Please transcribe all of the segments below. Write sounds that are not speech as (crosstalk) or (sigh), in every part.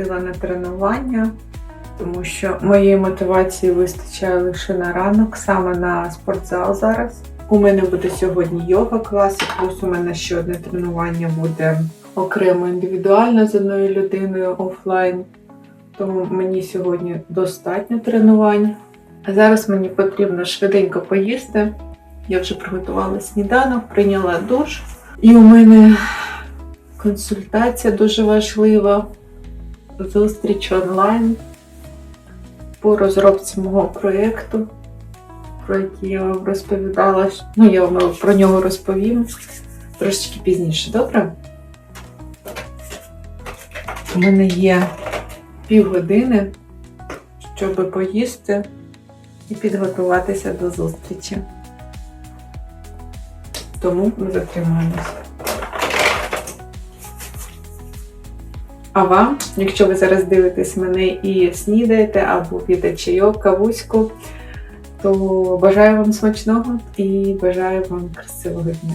вже сходила на тренування, тому що моєї мотивації вистачає лише на ранок, саме на спортзал зараз. У мене буде сьогодні йога клас, плюс у мене ще одне тренування буде окремо індивідуально з одною людиною офлайн. Тому мені сьогодні достатньо тренувань. А зараз мені потрібно швиденько поїсти. Я вже приготувала сніданок, прийняла душ. І у мене консультація дуже важлива. Зустріч онлайн по розробці мого проєкту, про який я вам розповідала. Ну, я вам про нього розповім трошечки пізніше, добре? У мене є півгодини, щоб поїсти і підготуватися до зустрічі. Тому ми затримуємося. А вам, якщо ви зараз дивитесь мене і снідаєте або п'єте чайок, кавуську, то бажаю вам смачного і бажаю вам красивого дня.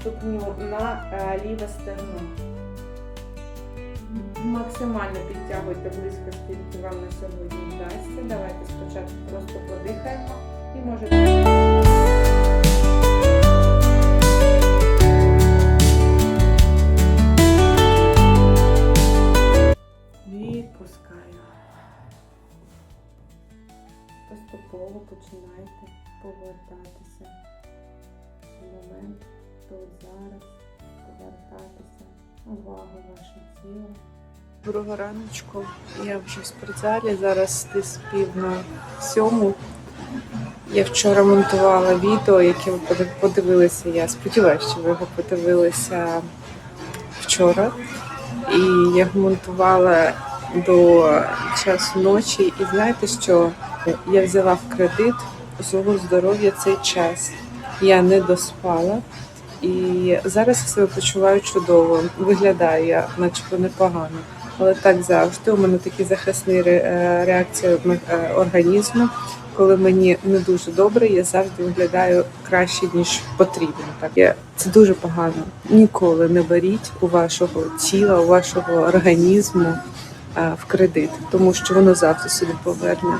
Ступню на е, ліве стегно. Максимально підтягуйте близько, скільки вам на сьогодні вдасться. Давайте спочатку просто подихаємо і можете. Поступово починайте повертатися в момент тут зараз, повертатися увагу ваше тіло. Доброго раночку. Я вже в спортзалі, зараз десь пів на сьому. Я вчора монтувала відео, яке ви подивилися. Я сподіваюся, що ви його подивилися вчора. І я його монтувала до часу ночі. І знаєте що? Я взяла в кредит свого здоров'я цей час. Я не доспала. І зараз я себе почуваю чудово. Виглядаю я, начебто непогано. Але так завжди. У мене такі захисні е, реакції е, організму. Коли мені не дуже добре, я завжди виглядаю краще, ніж потрібно. Так Я- це дуже погано. Ніколи не беріть у вашого тіла, у вашого організму е, в кредит, тому що воно завжди собі поверне.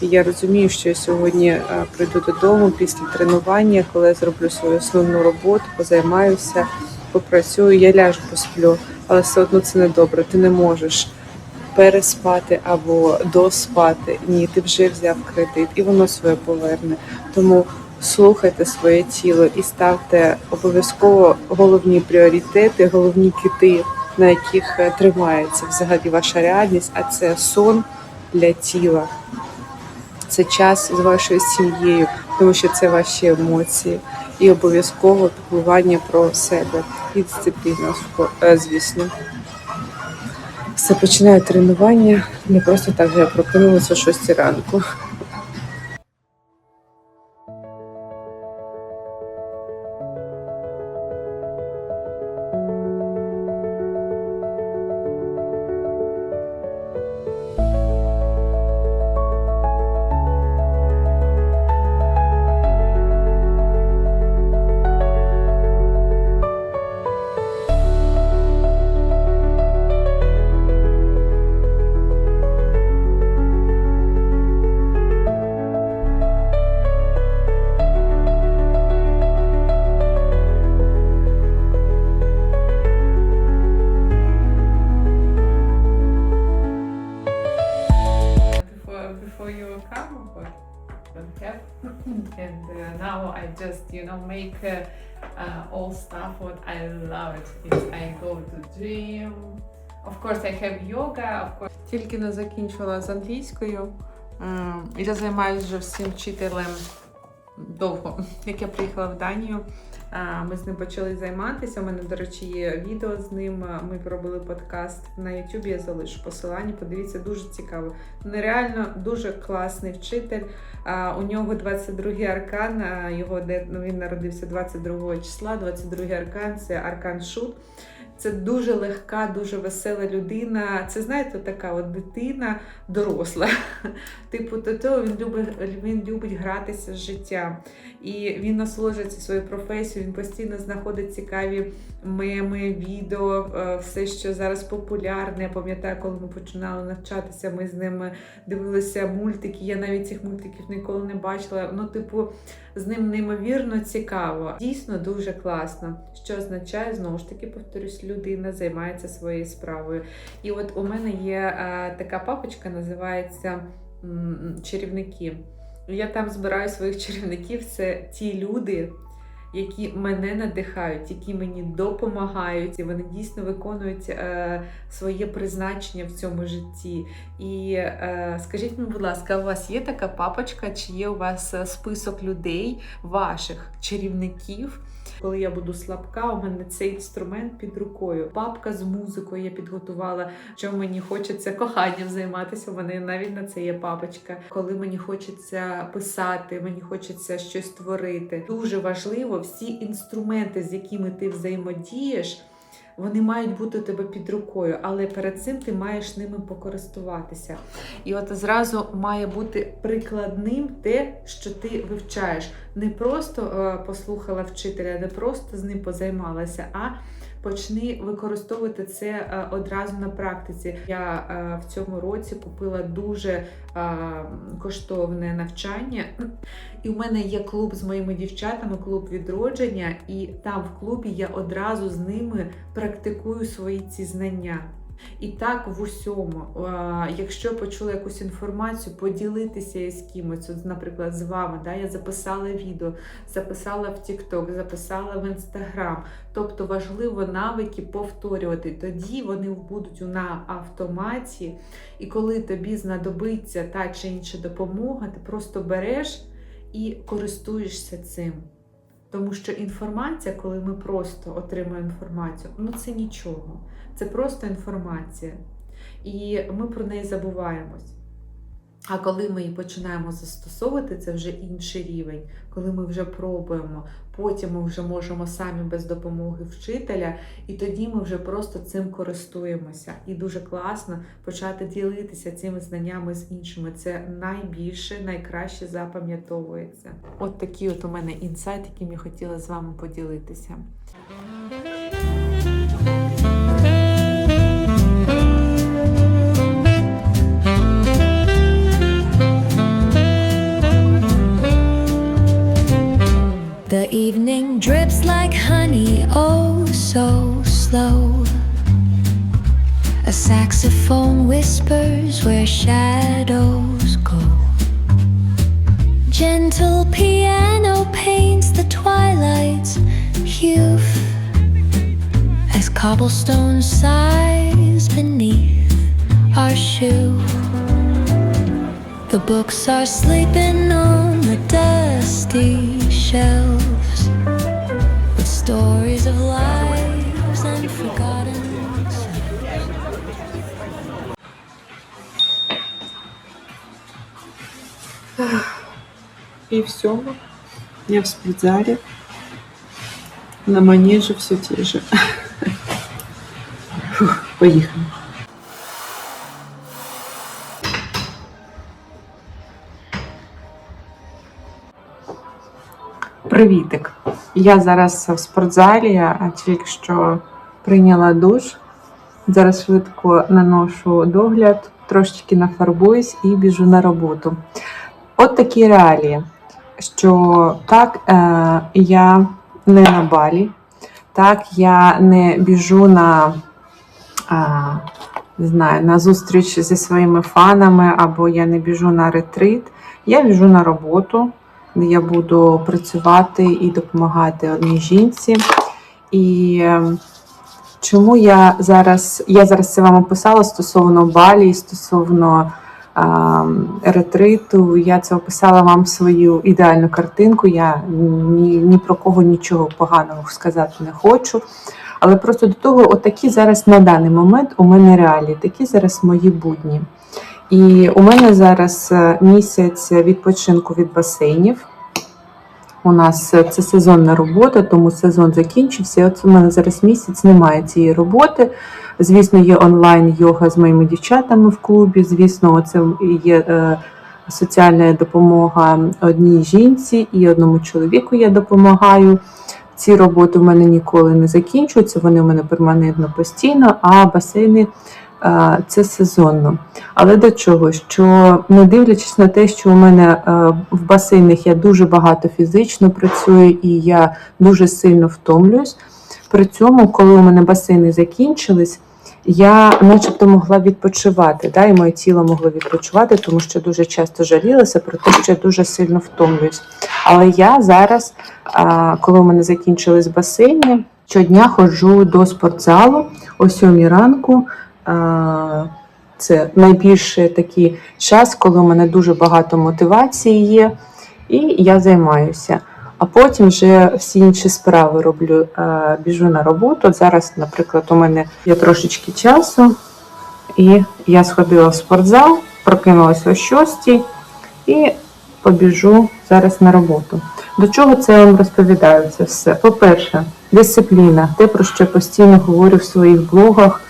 І я розумію, що я сьогодні е, прийду додому після тренування, коли я зроблю свою основну роботу, позаймаюся, попрацюю, я ляжу посплю, але все одно це не добре. Ти не можеш переспати або доспати. Ні, ти вже взяв кредит, і воно своє поверне. Тому слухайте своє тіло і ставте обов'язково головні пріоритети, головні кити, на яких е, тримається взагалі ваша реальність, а це сон для тіла. Це час з вашою сім'єю, тому що це ваші емоції, і обов'язково піклування про себе і дисципліна, е, звісно. Все починаю тренування. Не просто так, я прокинулася о 6 ранку. Of course, I have yoga. Of course. Тільки не закінчила з англійською. Е, Я займаюся вже всім вчителем довго. (laughs) Як я приїхала в Данію, е, ми з ним почали займатися. У мене, до речі, є відео з ним. Ми робили подкаст на YouTube. Я залишу посилання. Подивіться, дуже цікаво. Нереально дуже класний вчитель. Е, У нього 22-й аркан. е, Його де ну, він народився 22 числа. 22-й аркан це аркан шут. Це дуже легка, дуже весела людина. Це знаєте, така от дитина доросла. (laughs) Типу, то він любить, він любить гратися з життям. І він насолоджується своєю професією, він постійно знаходить цікаві меми, відео, е, все, що зараз популярне. Я пам'ятаю, коли ми починали навчатися, ми з ними дивилися мультики. Я навіть цих мультиків ніколи не бачила. Ну, типу, з ним неймовірно цікаво. Дійсно дуже класно. Що означає, знову ж таки, повторюсь, людина займається своєю справою. І от у мене є е, така папочка, називається Чарівники. Я там збираю своїх чарівників. Це ті люди, які мене надихають, які мені допомагають, і вони дійсно виконують е, своє призначення в цьому житті. І е, скажіть мені, будь ласка, у вас є така папочка, чи є у вас е, список людей, ваших чарівників? Коли я буду слабка, у мене цей інструмент під рукою. Папка з музикою я підготувала, що мені хочеться коханням займатися. У мене навіть на це є папочка. Коли мені хочеться писати, мені хочеться щось творити. Дуже важливо всі інструменти, з якими ти взаємодієш. Вони мають бути у тебе під рукою, але перед цим ти маєш ними покористуватися. І от зразу має бути прикладним те, що ти вивчаєш. Не просто е, послухала вчителя, не просто з ним позаймалася, а почни використовувати це е, одразу на практиці. Я е, в цьому році купила дуже е, коштовне навчання. І в мене є клуб з моїми дівчатами, клуб відродження, і там в клубі я одразу з ними практикую свої ці знання. І так в усьому, Е, якщо почула якусь інформацію, поділитися із кимось, от, наприклад, з вами. Да? Я записала відео, записала в TikTok, записала в Instagram. Тобто важливо навики повторювати. Тоді вони будуть на автоматі, і коли тобі знадобиться та чи інша допомога, ти просто береш і користуєшся цим. Тому що інформація, коли ми просто отримуємо інформацію, ну це нічого. Це просто інформація. І ми про неї забуваємось. А коли ми її починаємо застосовувати, це вже інший рівень, коли ми вже пробуємо, потім ми вже можемо самі без допомоги вчителя, і тоді ми вже просто цим користуємося. І дуже класно почати ділитися цими знаннями з іншими. Це найбільше, найкраще запам'ятовується. От такий от у мене інсайт, яким я хотіла з вами поділитися. Evening drips like honey, oh so slow. A saxophone whispers where shadows go. Gentle piano paints the twilight's hue as cobblestone sighs beneath our shoe. The books are sleeping on the dusty shelves with stories of lives and forgotten selves. И все. Я в спортзале. На манеже все те же. Фух, поехали. Привітик. Я зараз в спортзалі, а тільки що прийняла душ. Зараз швидко наношу догляд, трошечки нафарбуюсь і біжу на роботу. От такі реалії, що так е, я не на балі, так я не біжу на е, не знаю, на зустріч зі своїми фанами, або я не біжу на ретрит. Я біжу на роботу, де я буду працювати і допомагати одній жінці. І ем, чому я зараз, я зараз це вам описала стосовно балі, стосовно ем, ретриту, я це описала вам свою ідеальну картинку. Я ні, ні про кого нічого поганого сказати не хочу. Але просто до того, отакі зараз на даний момент у мене реалії, такі зараз мої будні. І у мене зараз е, місяць відпочинку від басейнів. У нас е, це сезонна робота, тому сезон закінчився. От у мене зараз місяць немає цієї роботи. Звісно, є онлайн йога з моїми дівчатами в клубі. Звісно, це є е, соціальна допомога одній жінці і одному чоловіку я допомагаю. Ці роботи в мене ніколи не закінчуються, вони в мене перманентно постійно, а басейни це сезонно. Але до чого? Що не дивлячись на те, що у мене е, в басейнах я дуже багато фізично працюю і я дуже сильно втомлююсь. При цьому, коли у мене басейни закінчились, я начебто могла відпочивати, да, і моє тіло могло відпочивати, тому що дуже часто жалілася про те, що я дуже сильно втомлююсь. Але я зараз, коли у мене закінчились басейни, щодня ходжу до спортзалу о 7 ранку. Це найбільший такий час, коли у мене дуже багато мотивації є, і я займаюся. А потім вже всі інші справи роблю. Біжу на роботу. Зараз, наприклад, у мене є трошечки часу, і я сходила в спортзал, прокинулася о 6 і побіжу зараз на роботу. До чого це я вам розповідаю це все? По-перше, дисципліна, те, про що постійно говорю в своїх блогах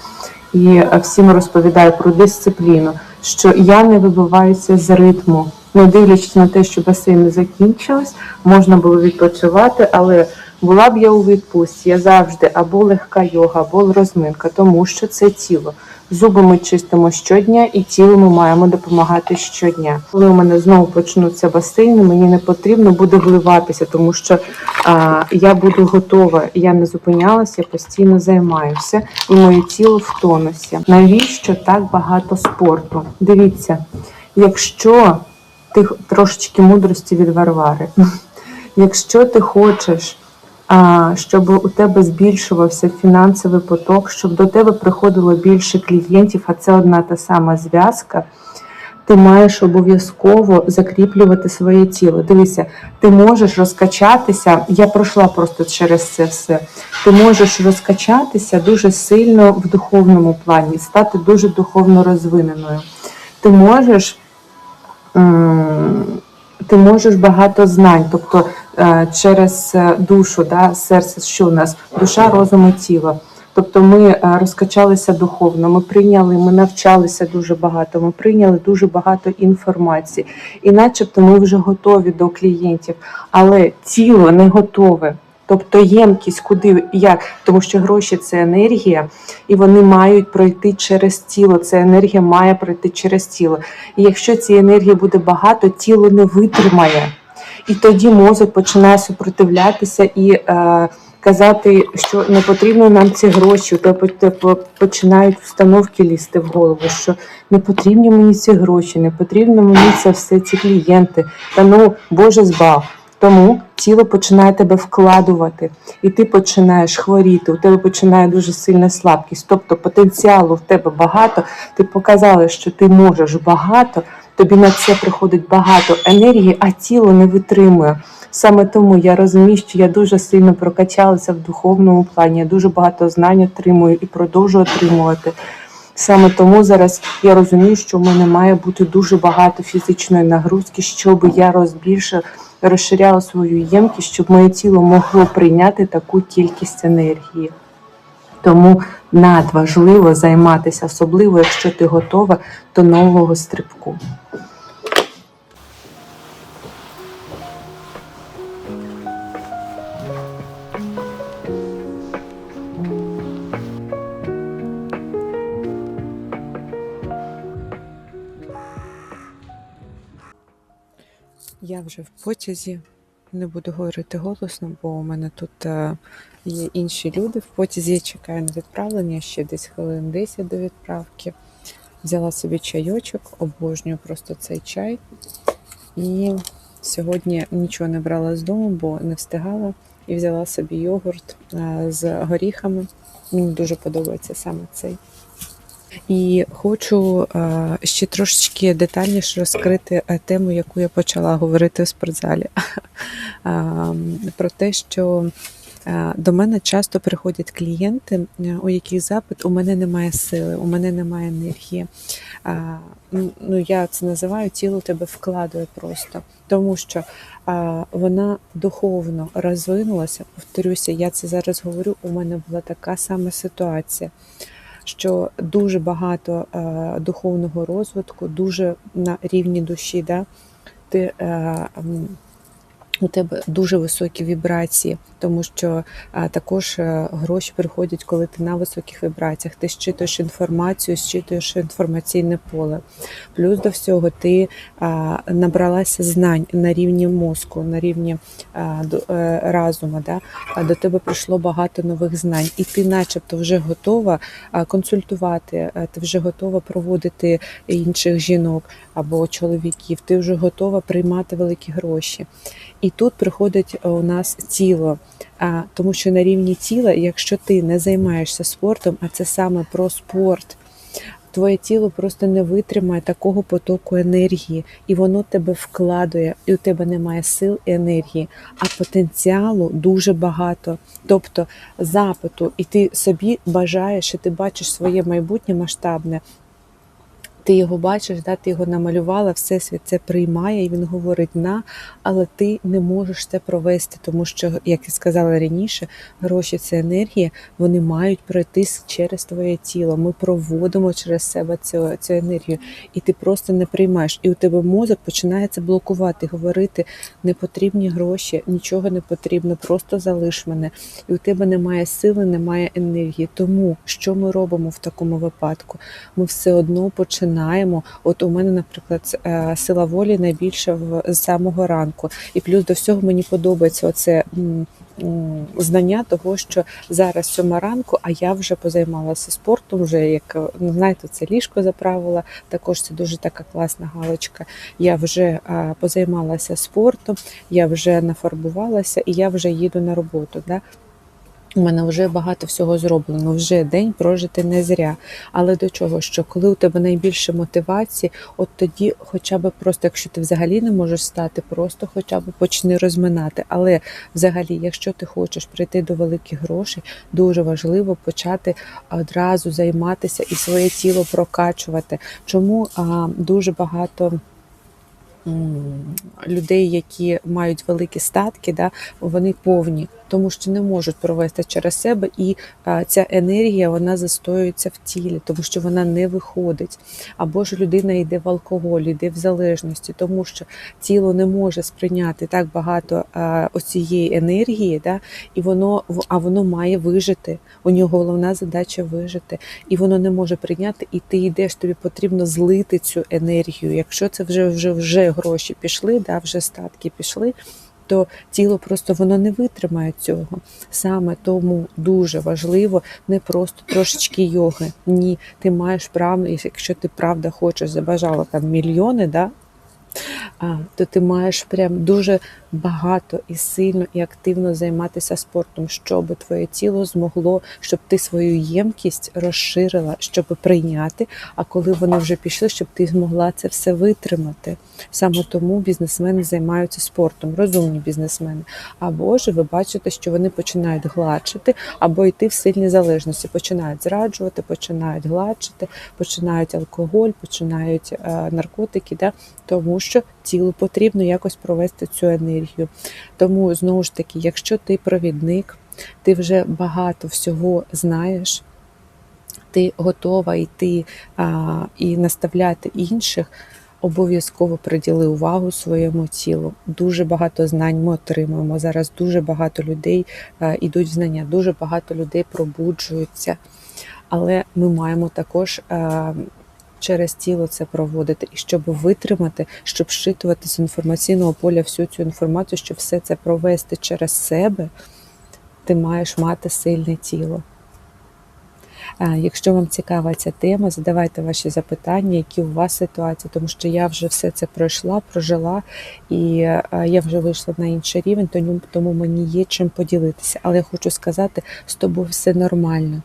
і е, всім розповідаю про дисципліну, що я не вибиваюся з ритму, не дивлячись на те, що басейни закінчились, можна було відпочивати, але була б я у відпустці, я завжди або легка йога, або розминка, тому що це тіло. Зуби ми чистимо щодня, і тілу ми маємо допомагати щодня. Коли у мене знову почнуться басейни, мені не потрібно буде вливатися, тому що а, я буду готова. Я не зупинялася, я постійно займаюся, і моє тіло в тонусі. Навіщо так багато спорту? Дивіться, якщо ти трошечки мудрості від Варвари, (laughs) якщо ти хочеш щоб у тебе збільшувався фінансовий поток, щоб до тебе приходило більше клієнтів, а це одна та сама зв'язка. Ти маєш обов'язково закріплювати своє тіло. Дивися, ти можеш розкачатися. Я пройшла просто через це все. Ти можеш розкачатися дуже сильно в духовному плані, стати дуже духовно розвиненою. Ти можеш ти можеш багато знань, тобто через е, душу, да, серце, що в нас душа, розум і тіло. Тобто ми е, розкачалися духовно, ми прийняли, ми навчалися дуже багато, ми прийняли дуже багато інформації, і начебто ми вже готові до клієнтів, але тіло не готове. Тобто ємкість, куди як, тому що гроші це енергія, і вони мають пройти через тіло. Ця енергія має пройти через тіло. І якщо цієї енергії буде багато, тіло не витримає. І тоді мозок починає супротивлятися і е, казати, що не потрібно нам ці гроші. По- починають установки лізти в голову, що не потрібні мені ці гроші, не потрібно мені це все, ці клієнти. Та ну Боже збав. Тому тіло починає тебе вкладувати, і ти починаєш хворіти, у тебе починає дуже сильна слабкість. Тобто потенціалу в тебе багато, ти показала, що ти можеш багато, тобі на це приходить багато енергії, а тіло не витримує. Саме тому я розумію, що я дуже сильно прокачалася в духовному плані, я дуже багато знань отримую і продовжую отримувати. Саме тому зараз я розумію, що в мене має бути дуже багато фізичної нагрузки, щоб я розбільше розширяла свою ємкість, щоб моє тіло могло прийняти таку кількість енергії. Тому надважливо займатися, особливо якщо ти готова до нового стрибку. Вже в потязі не буду говорити голосно, бо у мене тут е, є інші люди. В потязі чекаю на відправлення ще десь хвилин 10 до відправки. Взяла собі чайочок, обожнюю просто цей чай. І сьогодні нічого не брала з дому, бо не встигала. І взяла собі йогурт е, з горіхами. Мені дуже подобається саме цей. І хочу е, ще трошечки детальніше розкрити е, тему, яку я почала говорити в спортзалі. (laughs) Е, Про те, що е, до мене часто приходять клієнти, у яких запит у мене немає сили, у мене немає енергії. Е, Ну, я це називаю тіло тебе вкладує просто, тому що вона духовно розвинулася. Повторюся, я це зараз говорю. У мене була така сама ситуація, що дуже багато е, духовного розвитку, дуже на рівні душі. Да? Ти, е, у тебе дуже високі вібрації, тому що а, також е, гроші приходять, коли ти на високих вібраціях. Ти щитуєш інформацію, щитуєш інформаційне поле. Плюс до всього ти а, набралася знань на рівні мозку, на рівні а, до, е, разума. Да? А до тебе прийшло багато нових знань, і ти, начебто, вже готова а, консультувати, а, ти вже готова проводити інших жінок або чоловіків, ти вже готова приймати великі гроші. І тут приходить е, у нас тіло. А, тому що на рівні тіла, якщо ти не займаєшся спортом, а це саме про спорт, твоє тіло просто не витримає такого потоку енергії, і воно тебе вкладує, і у тебе немає сил і енергії, а потенціалу дуже багато. Тобто запиту, і ти собі бажаєш, і ти бачиш своє майбутнє масштабне. Ти його бачиш, да, ти його намалювала, всесвіт це приймає, і він говорить на, але ти не можеш це провести, тому що, як я сказала раніше, гроші це енергія, вони мають пройти через твоє тіло. Ми проводимо через себе цю, цю енергію, і ти просто не приймаєш. І у тебе мозок починає це блокувати, говорити: не потрібні гроші, нічого не потрібно, просто залиш мене. І у тебе немає сили, немає енергії. Тому що ми робимо в такому випадку? Ми все одно починаємо. От у мене, наприклад, е, сила волі найбільша в з самого ранку. І плюс до всього мені подобається оце знання того, що зараз сьома ранку, а я вже позаймалася спортом, вже як е, ну, знаєте, це ліжко заправила. Також це дуже така класна галочка. Я вже е, позаймалася спортом, я вже нафарбувалася і я вже їду на роботу. Да? У мене вже багато всього зроблено, вже день прожити не зря. Але до чого? Що коли у тебе найбільше мотивації, от тоді, хоча б просто, якщо ти взагалі не можеш стати, просто хоча б почни розминати. Але взагалі, якщо ти хочеш прийти до великих грошей, дуже важливо почати одразу займатися і своє тіло прокачувати. Чому а, дуже багато. Людей, які мають великі статки, да, вони повні, тому що не можуть провести через себе, і а, ця енергія вона застоюється в тілі, тому що вона не виходить. Або ж людина йде в алкоголь, йде в залежності, тому що тіло не може сприйняти так багато а, оцієї енергії, да, і воно а воно має вижити. У нього головна задача вижити, і воно не може прийняти. І ти йдеш, тобі потрібно злити цю енергію. Якщо це вже вже вже гроші пішли, да, вже статки пішли. То тіло просто воно не витримає цього. Саме тому дуже важливо не просто трошечки йоги. Ні, ти маєш право, якщо ти правда хочеш, забажала там мільйони, да, то ти маєш прям дуже багато і сильно і активно займатися спортом, щоб твоє тіло змогло, щоб ти свою ємкість розширила, щоб прийняти. А коли вони вже пішли, щоб ти змогла це все витримати. Саме тому бізнесмени займаються спортом, розумні бізнесмени. Або ж ви бачите, що вони починають гладшити, або йти в сильні залежності, починають зраджувати, починають гладшити, починають алкоголь, починають е, наркотики, да? тому що тілу потрібно якось провести цю енергію. Тому знову ж таки, якщо ти провідник, ти вже багато всього знаєш, ти готова йти а, і наставляти інших. Обов'язково приділи увагу своєму тілу. Дуже багато знань ми отримуємо. Зараз дуже багато людей е, ідуть в знання, дуже багато людей пробуджуються. Але ми маємо також е, через тіло це проводити, і щоб витримати, щоб щитувати з інформаційного поля всю цю інформацію, щоб все це провести через себе, ти маєш мати сильне тіло. Е, Якщо вам цікава ця тема, задавайте ваші запитання, які у вас ситуації, тому що я вже все це пройшла, прожила, і е, я вже вийшла на інший рівень, тому, тому мені є чим поділитися. Але я хочу сказати, з тобою все нормально.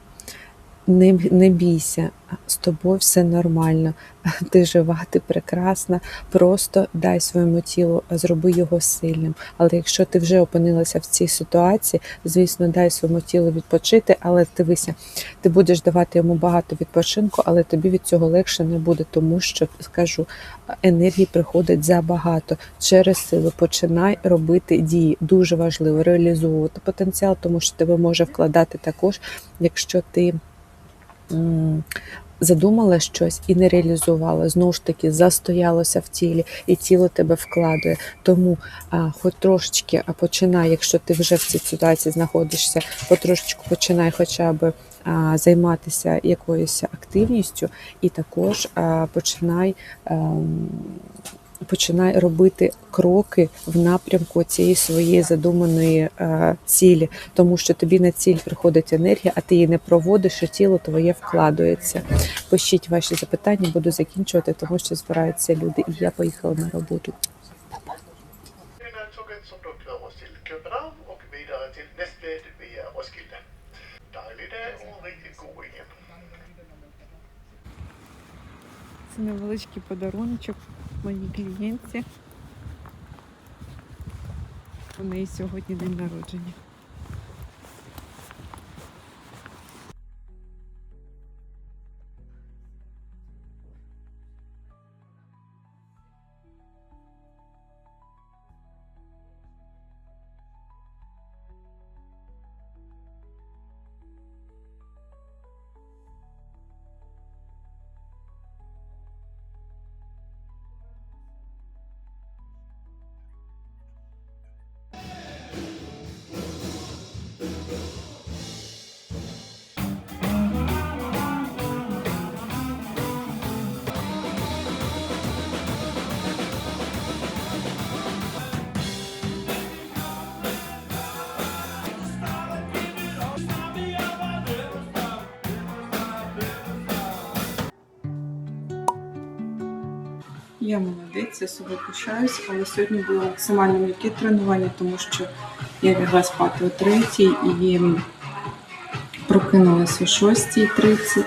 Не, не бійся, з тобою все нормально. (laughs) Ти жива, ти прекрасна. Просто дай своєму тілу, зроби його сильним. Але якщо ти вже опинилася в цій ситуації, звісно, дай своєму тілу відпочити, але дивися, ти будеш давати йому багато відпочинку, але тобі від цього легше не буде, тому що скажу, енергії приходить забагато через силу. Починай робити дії. Дуже важливо реалізовувати потенціал, тому що тебе може вкладати також, якщо ти. Задумала щось і не реалізувала, знову ж таки застоялося в тілі, і тіло тебе вкладує. Тому а, хоч трошечки а починай, якщо ти вже в цій ситуації знаходишся, потрошечку починай хоча б а, займатися якоюсь активністю, і також а, починай. ем, Починай робити кроки в напрямку цієї своєї задуманої е, цілі, тому що тобі на ціль приходить енергія, а ти її не проводиш, і тіло твоє вкладується. Пишіть ваші запитання, буду закінчувати, тому що збираються люди, і я поїхала на роботу. Це невеличкий подаруночок моїй клієнтці. У неї сьогодні день народження. Я молодець, я собою пишаюсь, але сьогодні було максимально м'яке тренування, тому що я лягла спати о третій і прокинулася о 6.30.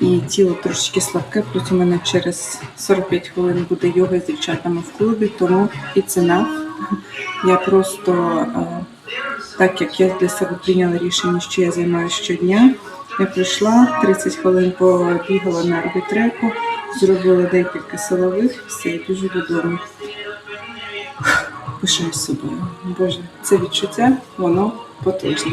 І тіло трошечки слабке, плюс у мене через 45 хвилин буде йога з дівчатами в клубі, тому і ціна. Я просто, е, так як я для себе прийняла рішення, що я займаюся щодня, я прийшла 30 хвилин побігала на арбітреку, зробила декілька силових, все, я біжу додому. Пишаюсь собою. Боже, це відчуття, воно потужне.